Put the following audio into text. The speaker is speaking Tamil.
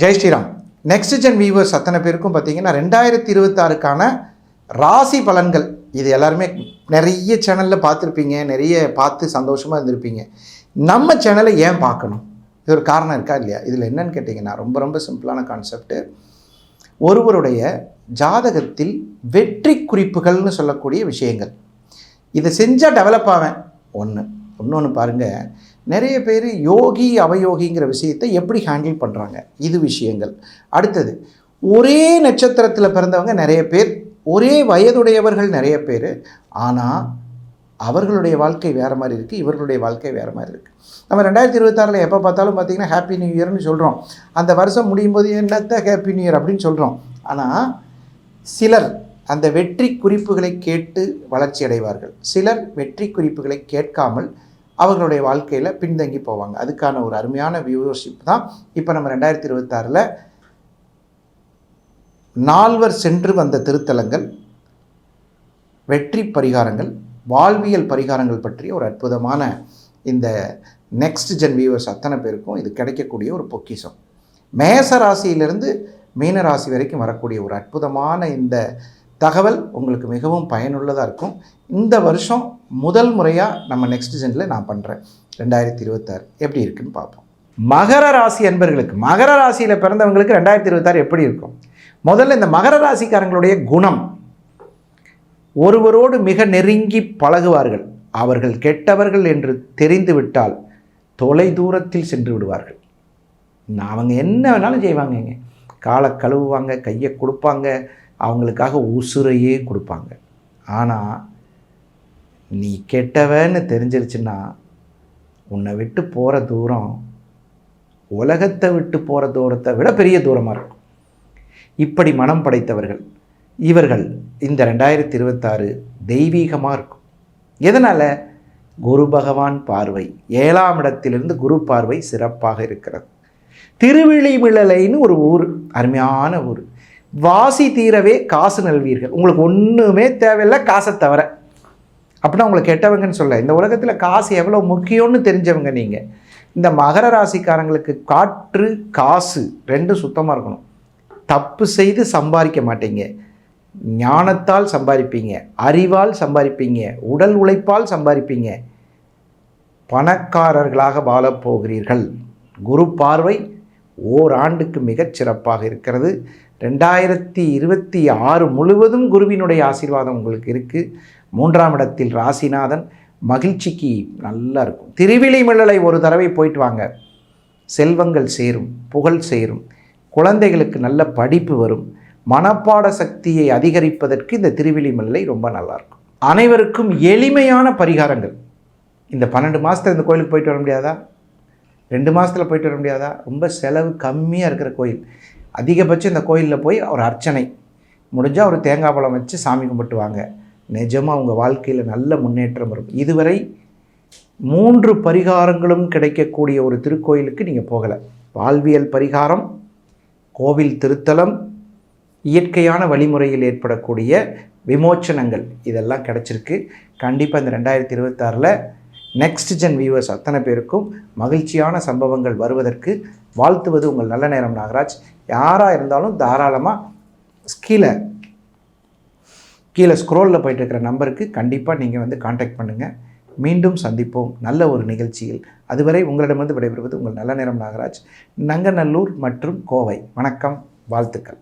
Jai Sriram. Next gen viewers அத்தனை பேருக்கும் பார்த்தீங்கன்னா ரெண்டாயிரத்தி இருபத்தாறுக்கான ராசி பலன்கள். இது எல்லாருமே நிறைய சேனலில் பார்த்துருப்பீங்க நிறைய பார்த்து சந்தோஷமாக இருந்திருப்பீங்க. நம்ம சேனலை ஏன் பார்க்கணும்? இது ஒரு காரணம் இருக்கா இல்லையா? இதில் என்னன்னு கேட்டிங்கன்னா ரொம்ப ரொம்ப சிம்பிளான கான்செப்ட்டு ஒருவருடைய ஜாதகத்தில் வெற்றி குறிப்புகள்னு சொல்லக்கூடிய விஷயங்கள். இதை செஞ்சால் டெவலப் ஆவேன். ஒன்று இன்னொன்று பாருங்கள் நிறைய பேர் யோகி அவயோகிங்கிற விஷயத்தை எப்படி ஹேண்டில் பண்ணுறாங்க இது விஷயங்கள். அடுத்தது ஒரே நட்சத்திரத்தில் பிறந்தவங்க நிறைய பேர் ஒரே வயதுடையவர்கள் நிறைய பேர் ஆனால் அவர்களுடைய வாழ்க்கை வேறு மாதிரி இருக்குது இவர்களுடைய வாழ்க்கை வேறு மாதிரி இருக்குது நம்ம ரெண்டாயிரத்தி இருபத்தாறில் எப்போ பார்த்தாலும் பார்த்தீங்கன்னா ஹாப்பி நியூ இயர்னு சொல்கிறோம் அந்த வருஷம் முடியும் போது என்னத்த ஹாப்பி நியூ இயர் அப்படின்னு சொல்கிறோம் ஆனால் சிலர் அந்த வெற்றி குறிப்புகளை கேட்டு வளர்ச்சி அடைவார்கள். சிலர் வெற்றி குறிப்புகளை கேட்காமல் அவர்களுடைய வாழ்க்கையில் பின்தங்கி போவாங்க. அதுக்கான ஒரு அருமையான வியூவர்ஷிப் தான் இப்போ நம்ம ரெண்டாயிரத்தி இருபத்தாறில் நால்வர் சென்று வந்த திருத்தலங்கள் வெற்றி பரிகாரங்கள் வாழ்வியல் பரிகாரங்கள் பற்றிய ஒரு அற்புதமான இந்த நெக்ஸ்ட் ஜென் வியூவர்ஸ் அத்தனை பேருக்கும் இது கிடைக்கக்கூடிய ஒரு பொக்கிஷம். மேச ராசியிலிருந்து மீன ராசி வரைக்கும் வரக்கூடிய ஒரு அற்புதமான இந்த தகவல் உங்களுக்கு மிகவும் பயனுள்ளதாக இருக்கும். இந்த வருஷம் முதல் முறையாக நம்ம நெக்ஸ்ட் ஜெனில் நான் பண்ணுறேன் ரெண்டாயிரத்தி இருபத்தாறு. எப்படி இருக்குன்னு பார்ப்போம். மகர ராசி அன்பர்களுக்கு மகர ராசியில் பிறந்தவங்களுக்கு ரெண்டாயிரத்தி இருபத்தாறு எப்படி இருக்கும்? முதல்ல இந்த மகர ராசிக்காரங்களுடைய குணம். ஒருவரோடு மிக நெருங்கி பழகுவார்கள். அவர்கள் கெட்டவர்கள் என்று தெரிந்துவிட்டால் தொலை தூரத்தில் சென்று விடுவார்கள். அவங்க என்ன வேணாலும் செய்வாங்கங்க. காலை கழுவுவாங்க கையை கொடுப்பாங்க அவங்களுக்காக உசுரையே கொடுப்பாங்க. ஆனால் நீ கெட்டவன்னு தெரிஞ்சிருச்சுன்னா உன்னை விட்டு போகிற தூரம் உலகத்தை விட்டு போகிற தூரத்தை விட பெரிய தூரமாக இருக்கும். இப்படி மனம் படைத்தவர்கள் இவர்கள் இந்த ரெண்டாயிரத்தி இருபத்தாறு தெய்வீகமாக இருக்கும். எதனால்? குரு பகவான் பார்வை ஏழாம் இடத்திலிருந்து குரு பார்வை சிறப்பாக இருக்கிறது. திருவிழிமிழலைன்னு ஒரு ஊர் அருமையான ஊர். வாசி தீரவே காசு நல்வீர்கள். உங்களுக்கு ஒன்றுமே தேவையில்லை காசை தவிர. அப்படின்னா உங்களை கெட்டவங்கன்னு சொல்ல இந்த உலகத்தில் காசு எவ்வளோ முக்கியம்னு தெரிஞ்சவங்க நீங்கள் இந்த மகர ராசிக்காரங்களுக்கு காற்று காசு ரெண்டும் சுத்தமாக இருக்கணும். தப்பு செய்து சம்பாதிக்க மாட்டீங்க. ஞானத்தால் சம்பாதிப்பீங்க அறிவால் சம்பாதிப்பீங்க உடல் உழைப்பால் சம்பாதிப்பீங்க. பணக்காரர்களாக வாழப்போகிறீர்கள் குரு பார்வை ஓராண்டுக்கு மிகச் சிறப்பாக இருக்கிறது. ரெண்டாயிரத்தி இருபத்தி ஆறு முழுவதும் குருவினுடைய ஆசீர்வாதம் உங்களுக்கு இருக்குது மூன்றாம் இடத்தில் ராசிநாதன். மகிழ்ச்சிக்கு நல்லா இருக்கும். திருவிழிமிழலை ஒரு தடவை போயிட்டு வாங்க. செல்வங்கள் சேரும் புகழ் சேரும். குழந்தைகளுக்கு நல்ல படிப்பு வரும். மனப்பாட சக்தியை அதிகரிப்பதற்கு இந்த திருவிழிமல்லை ரொம்ப நல்லாயிருக்கும் அனைவருக்கும் எளிமையான பரிகாரங்கள். இந்த பன்னெண்டு மாதத்தில் இந்த கோயிலுக்கு போயிட்டு வர முடியாதா? ரெண்டு மாதத்தில் போயிட்டு வர முடியாதா? ரொம்ப செலவு கம்மியாக இருக்கிற கோயில். அதிகபட்சம் இந்த கோயிலில் போய் ஒரு அர்ச்சனை. முடிஞ்சால் ஒரு தேங்காய் பழம் வச்சு சாமி கும்பிட்டுவாங்க. நிஜமாக உங்கள் வாழ்க்கையில் நல்ல முன்னேற்றம் வரும் இதுவரை மூன்று பரிகாரங்களும் கிடைக்கக்கூடிய ஒரு திருக்கோயிலுக்கு நீங்கள் போகலை. வாழ்வியல் பரிகாரம் கோவில் திருத்தலம் இயற்கையான வழிமுறையில் ஏற்படக்கூடிய விமோச்சனங்கள் இதெல்லாம் கிடச்சிருக்கு. கண்டிப்பாக இந்த ரெண்டாயிரத்தி இருபத்தாறில் நெக்ஸ்ட் ஜென் வியூவர்ஸ் அத்தனை பேருக்கும் மகிழ்ச்சியான சம்பவங்கள் வருவதற்கு வாழ்த்துவது உங்கள் நல்ல நேரம் நாகராஜ். யாராக இருந்தாலும் தாராளமாக கீழே கீழே ஸ்க்ரோலில் போயிட்டு இருக்கிற நம்பருக்கு கண்டிப்பாக நீங்கள் வந்து காண்டாக்ட் பண்ணுங்கள் மீண்டும் சந்திப்போம். நல்ல ஒரு நிகழ்ச்சியில். அதுவரை உங்களிடமிருந்து விடைபெறுவது உங்கள் நல்ல நேரம் நாகராஜ். நங்கநல்லூர் மற்றும் கோவை. வணக்கம். வாழ்த்துக்கள்.